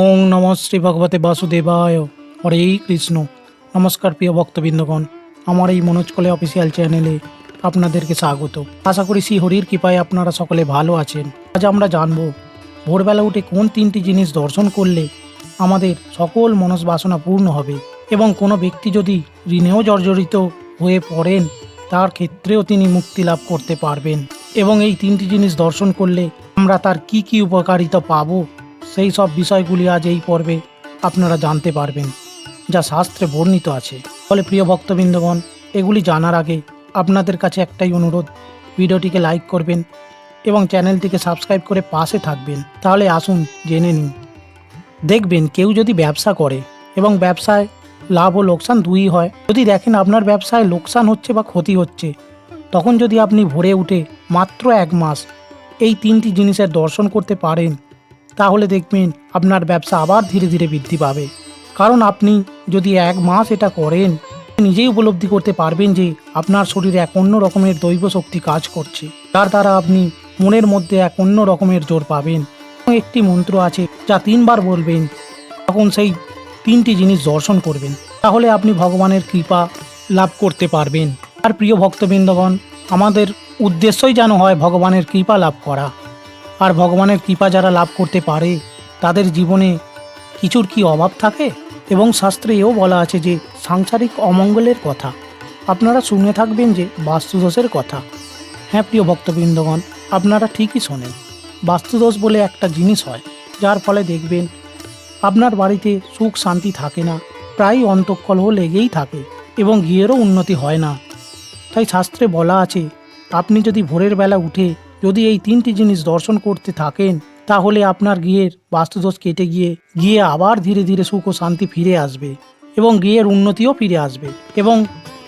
ওং নম শ্রী ভগবতে বাসুদেবায় হরে কৃষ্ণ। নমস্কার প্রিয় ভক্তবৃন্দগণ, আমার এই মনোজ কলে অফিসিয়াল চ্যানেলে আপনাদেরকে স্বাগত। আশা করি শ্রী হরির কৃপায় আপনারা সকলে ভালো আছেন। আজ আমরা জানব, ভোরবেলা উঠে কোন তিনটি জিনিস দর্শন করলে আমাদের সকল মনস্বাসনা পূর্ণ হবে এবং কোনো ব্যক্তি যদি ঋণেও জর্জরিত হয়ে পড়েন, তার ক্ষেত্রেও তিনি মুক্তি লাভ করতে পারবেন। এবং এই তিনটি জিনিস দর্শন করলে আমরা তার কি কি উপকারিতা পাবো সেই সব বিষয়গুলি আজ এই পর্বে আপনারা জানতে পারবেন, যা শাস্ত্রে বর্ণিত আছে। ফলে প্রিয় ভক্তবৃন্দগণ, এগুলি জানার আগে আপনাদের কাছে একটাই অনুরোধ, ভিডিওটিকে লাইক করবেন এবং চ্যানেলটিকে সাবস্ক্রাইব করে পাশে থাকবেন। তাহলে আসুন জেনে নিন। দেখবেন কেউ যদি ব্যবসা করে এবং ব্যবসায় লাভ ও লোকসান দুই হয়, যদি দেখেন আপনার ব্যবসায় লোকসান হচ্ছে বা ক্ষতি হচ্ছে, তখন যদি আপনি ভোরে উঠে মাত্র এক মাস এই তিনটি জিনিসের দর্শন করতে পারেন তাহলে দেখবেন আপনার ব্যবসা আবার ধীরে ধীরে বৃদ্ধি পাবে। কারণ আপনি যদি এক মাস এটা করেন, নিজেই উপলব্ধি করতে পারবেন যে আপনার শরীরে এক অন্য রকমের দৈব শক্তি কাজ করছে। তার দ্বারা আপনি মনের মধ্যে এক অন্য রকমের জোর পাবেন। একটি মন্ত্র আছে যা তিনবার বলবেন, তখন সেই তিনটি জিনিস দর্শন করবেন। তাহলে আপনি ভগবানের কৃপা লাভ করতে পারবেন। আর প্রিয় ভক্তবৃন্দগণ, আমাদের উদ্দেশ্যই যেন হয় ভগবানের কৃপা লাভ করা। আর ভগবানের কৃপা যারা লাভ করতে পারে, তাদের জীবনে কিছুর কি অভাব থাকে? এবং শাস্ত্রে এও বলা আছে যে, সাংসারিক অমঙ্গলের কথা। আপনারা শুনে থাকবেন যে, বাস্তুদোষের কথা। হ্যাঁ প্রিয় ভক্তবৃন্দগণ, আপনারা ঠিকই শোনেন। বাস্তুদোষ বলে একটা জিনিস হয়, যার ফলে দেখবেন আপনার বাড়িতে সুখ শান্তি থাকে না, প্রায় অন্তঃকলহ লেগেই থাকে এবং গিয়েরও উন্নতি হয় না। তাই শাস্ত্রে বলা আছে, আপনি যদি ভোরের বেলা উঠে যদি এই তিনটি জিনিস দর্শন করতে থাকেন, তাহলে আপনার গিয়ের বাস্তুদোষ কেটে গিয়ে গিয়ে আবার ধীরে ধীরে সুখ ও শান্তি ফিরে আসবে এবং গিয়ের উন্নতিও ফিরে আসবে এবং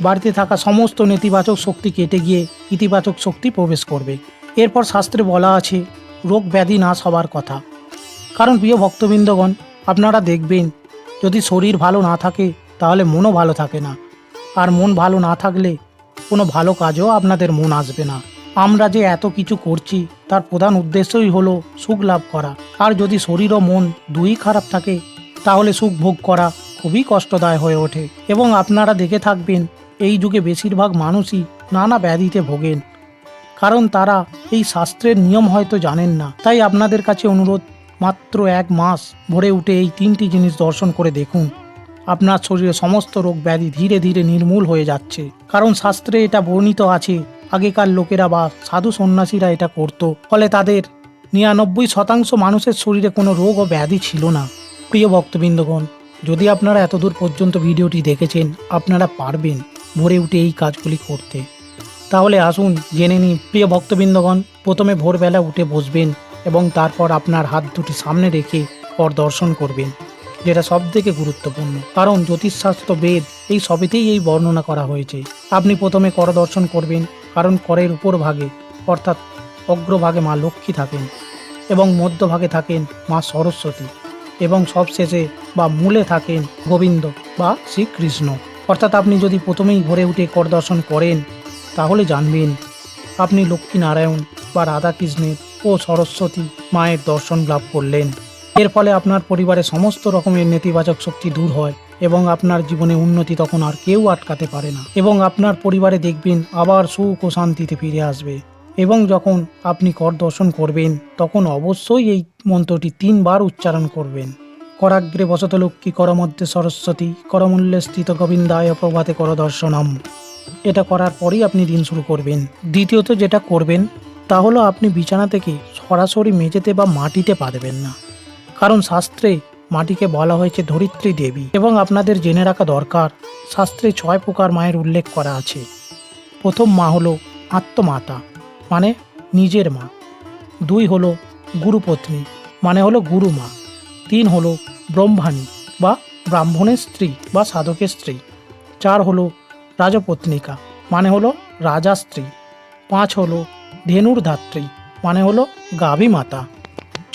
বাড়িতে থাকা সমস্ত নেতিবাচক শক্তি কেটে গিয়ে ইতিবাচক শক্তি প্রবেশ করবে। এরপর শাস্ত্রে বলা আছে, রোগ ব্যাধি নাশ হবার কথা। কারণ প্রিয় ভক্তবৃন্দগণ, আপনারা দেখবেন, যদি শরীর ভালো না থাকে, তাহলে মনও ভালো থাকে না। আর মন ভালো না থাকলে কোনো ভালো কাজও আপনাদের মন আসবে না। আমরা যে এত কিছু করছি, তার প্রধান উদ্দেশ্যই হলো সুখ লাভ করা। আর যদি শরীর ও মন দুই খারাপ থাকে, তাহলে সুখ ভোগ করা খুবই কষ্টদায় হয়ে ওঠে। এবং আপনারা দেখে থাকবেন, এই যুগে বেশিরভাগ মানুষই নানা ব্যাধিতে ভোগেন। কারণ তারা এই শাস্ত্রের নিয়ম হয়তো জানেন না। তাই আপনাদের কাছে অনুরোধ, মাত্র এক মাস ভরে উঠে এই তিনটি জিনিস দর্শন করে দেখুন। আপনার শরীরে সমস্ত রোগ ব্যাধি ধীরে ধীরে নির্মূল হয়ে যাচ্ছে। কারণ শাস্ত্রে এটা বর্ণিত আছে আগেকার লোকেরা বা সাধু সন্ন্যাসীরা এটা করত। ফলে তাদের নিরানব্বই শতাংশ মানুষের শরীরে কোনো রোগ ও ব্যাধি ছিল না। প্রিয় ভক্তবৃন্দগণ, যদি আপনারা এতদূর পর্যন্ত ভিডিওটি দেখেছেন, আপনারা পারবেন ভোরে উঠে এই কাজগুলি করতে। তাহলে আসুন জেনে নিই, প্রিয় ভক্তবৃন্দগণ, প্রথমে ভোরবেলা উঠে বসবেন এবং তারপর আপনার হাত দুটি সামনে রেখে পর দর্শন করবেন, যেটা সব থেকে গুরুত্বপূর্ণ। কারণ জ্যোতিষশাস্ত্র বেদ এই সবেতেই এই বর্ণনা করা হয়েছে। আপনি প্রথমে কর দর্শন করবেন কারণ করের উপর ভাগে, অর্থাৎ অগ্রভাগে মা লক্ষ্মী থাকেন এবং মধ্যভাগে থাকেন মা সরস্বতী এবং সবশেষে বা মূলে থাকেন গোবিন্দ বা শ্রীকৃষ্ণ। অর্থাৎ আপনি যদি প্রথমেই ভরে উঠে কর দর্শন করেন, তাহলে জানবেন আপনি লক্ষ্মী নারায়ণ বা রাধাকৃষ্ণের ও সরস্বতী মায়ের দর্শন লাভ করলেন। এর ফলে আপনার পরিবারে সমস্ত রকমের নেতিবাচক শক্তি দূর হয়। এবং আপনার জীবনে উন্নতি তখন আর কেউ আটকাতে পারে না। এবং আপনার পরিবারে দেখবেন আবার সুখ ও শান্তিতে ফিরে আসবে। এবং যখন আপনি কর দর্শন করবেন, তখন অবশ্যই এই মন্ত্রটি তিনবার উচ্চারণ করবেন। করাগ্রে বসত লক্ষ্মী করমধ্যে সরস্বতী, করমূল্যে স্থিত গোবিন্দায় প্রভাতে কর দর্শনম এটা করার পরেই আপনি দিন শুরু করবেন। দ্বিতীয়ত যেটা করবেন, তা হলো আপনি বিছানা থেকে সরাসরি মেঝেতে বা মাটিতে পা দেবেন না। কারণ শাস্ত্রে মাটিকে বলা হয়েছে ধরিত্রী দেবী এবং আপনাদের জেনে রাখা দরকার, শাস্ত্রে ছয় প্রকার মায়ের উল্লেখ করা আছে। প্রথম মা হলো আত্মমাতা মানে নিজের মা। দুই হলো গুরুপত্নী মানে হলো গুরু মা তিন হলো ব্রহ্মাণী বা ব্রাহ্মণের স্ত্রী বা সাধকের স্ত্রী। চার হলো রাজপত্নিকা মানে হলো রাজা স্ত্রী। পাঁচ হলো ধেনুর ধাত্রী মানে হলো গাভী মাতা।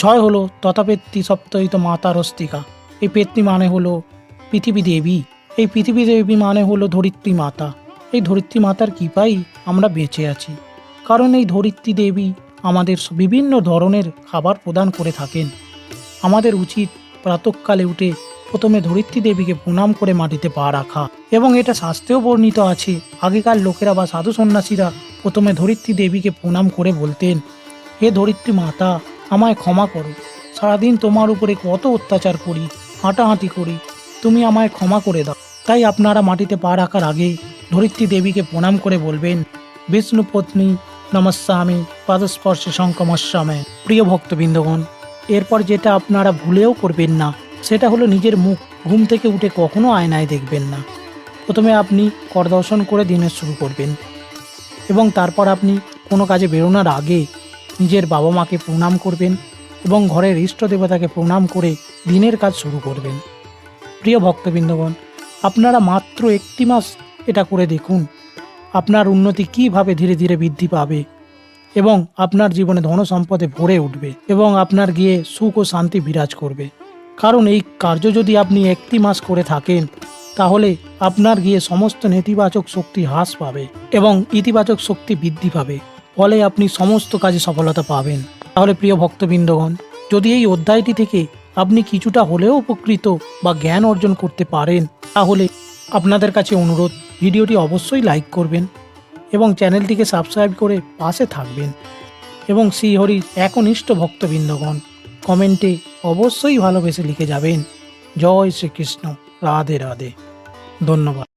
ছয় হলো তথাপেত্তি সপ্তহিত মাতা রস্তিকা। এই পেত্নী মানে হলো পৃথিবী দেবী। এই পৃথিবী দেবী মানে হলো ধরিত্রী মাতা। এই ধরিত্রী মাতার কৃপাই আমরা বেঁচে আছি। কারণ এই ধরিত্রী দেবী আমাদের বিভিন্ন ধরনের খাবার প্রদান করে থাকেন। আমাদের উচিত প্রাতকালে উঠে প্রথমে ধরিত্রী দেবীকে প্রণাম করে মাটিতে পা রাখা এবং এটা শাস্ত্রেও বর্ণিত আছে। আগেকার লোকেরা বা সাধু সন্ন্যাসীরা প্রথমে ধরিত্রী দেবীকে প্রণাম করে বলতেন, হে ধরিত্রী মাতা আমায় ক্ষমা করো। সারাদিন তোমার উপরে কত অত্যাচার করি, হাঁটাহাঁটি করি। তুমি আমায় ক্ষমা করে দাও। তাই আপনারা মাটিতে পা রাখার আগে ধরিত্রী দেবীকে প্রণাম করে বলবেন, বিষ্ণু পত্নী নমস্বামী পাদস্পর্শে শঙ্কমস্বামে প্রিয় ভক্তবৃন্দগণ, এরপর যেটা আপনারা ভুলেও করবেন না, সেটা হলো নিজের মুখ ঘুম থেকে উঠে কখনো আয়নায় দেখবেন না। প্রথমে আপনি করদর্শন করে দিনের শুরু করবেন এবং তারপর আপনি কোনো কাজে বেরোনোর আগে নিজের বাবা মাকে প্রণাম করবেন এবং ঘরের ইষ্ট দেবতাকে প্রণাম করে দিনের কাজ শুরু করবেন। প্রিয় ভক্তবৃন্দগণ, আপনারা মাত্র একটি মাস এটা করে দেখুন, আপনার উন্নতি কীভাবে ধীরে ধীরে বৃদ্ধি পাবে এবং আপনার জীবনে ধন সম্পদে ভরে উঠবে এবং আপনার গিয়ে সুখ ও শান্তি বিরাজ করবে। কারণ এই কার্য যদি আপনি একটি মাস করে থাকেন, তাহলে আপনার গিয়ে সমস্ত নেতিবাচক শক্তি হ্রাস পাবে এবং ইতিবাচক শক্তি বৃদ্ধি পাবে। ফলে আপনি সমস্ত কাজে সফলতা পাবেন। তাহলে প্রিয় ভক্তবৃন্দগণ, যদি এই অধ্যায়টি থেকে আপনি কিছুটা হলেও উপকৃত বা জ্ঞান অর্জন করতে পারেন, তাহলে আপনাদের কাছে অনুরোধ, ভিডিওটি অবশ্যই লাইক করবেন এবং চ্যানেলটিকে সাবস্ক্রাইব করে পাশে থাকবেন এবং শ্রীহরির একনিষ্ঠ ভক্তবৃন্দগণ কমেন্টে অবশ্যই ভালোবেসে লিখে যাবেন। জয় শ্রীকৃষ্ণ। রাধে রাধে। ধন্যবাদ।